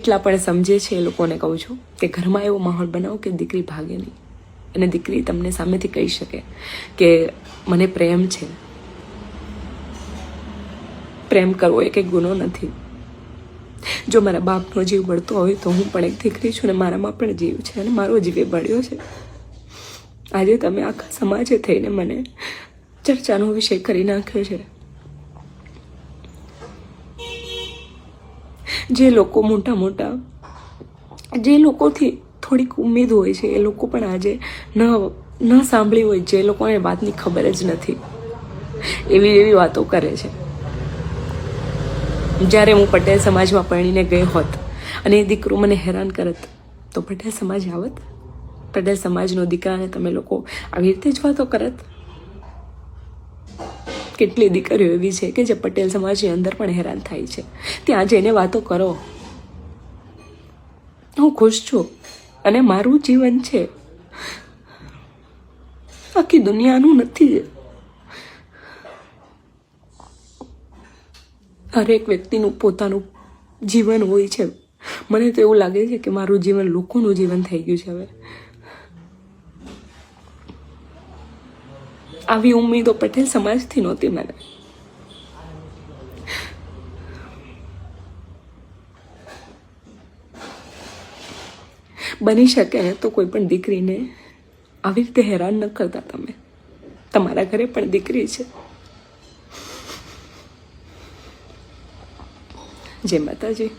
એટલા પણ સમજે છે એ લોકોને કહું છું કે ઘરમાં એવો માહોલ બનાવો કે દીકરી ભાગે નહીં. અને દીકરી તમને સામેથી કહી શકે કે મને પ્રેમ છે. પ્રેમ કરવો એ કંઈ ગુનો નથી. જો મારા બાપનો જીવ બળતો હોય તો હું પણ એક દીકરી છું ને મારામાં પણ જીવ છે અને મારો જીવ બળ્યો છે. આજે તમે આખા સમાજે થઈને મને ચર્ચાનો વિષય કરી નાખ્યો છે. જે લોકો મોટા મોટા, જે લોકોથી થોડીક ઉમેદ હોય છે, એ લોકો પણ આજે ન ન સાંભળી હોય, જે લોકોને વાતની ખબર જ નથી. એવી એવી વાતો કરે છે. જ્યારે હું પટેલ સમાજમાં પરણીને ગઈ હોત અને એ દીકરો મને હેરાન કરત, તો પટેલ સમાજ આવત? પટેલ સમાજનો દીકરાને તમે લોકો આવી રીતે જ વાતો કરત? કેટલી દીકરીઓ એવી છે કે જે પટેલ સમાજની અંદર પણ હેરાન થાય છે. ત્યાં જઈને વાતો કરો. હું ખુશ છું અને મારું જીવન છે. આખી દુનિયાનું નથી. હરેક વ્યક્તિનું પોતાનું જીવન હોય છે. મને તો એવું લાગે છે કે મારું જીવન લોકોનું જીવન થઈ ગયું છે હવે. આવી ઉમેદો પટેલ સમાજથી નહોતી મને. બની શકે તો કોઈ પણ દીકરીને આવી રીતે હેરાન ન કરતા તમે. તમારા ઘરે પણ દીકરી છે. જય માતાજી.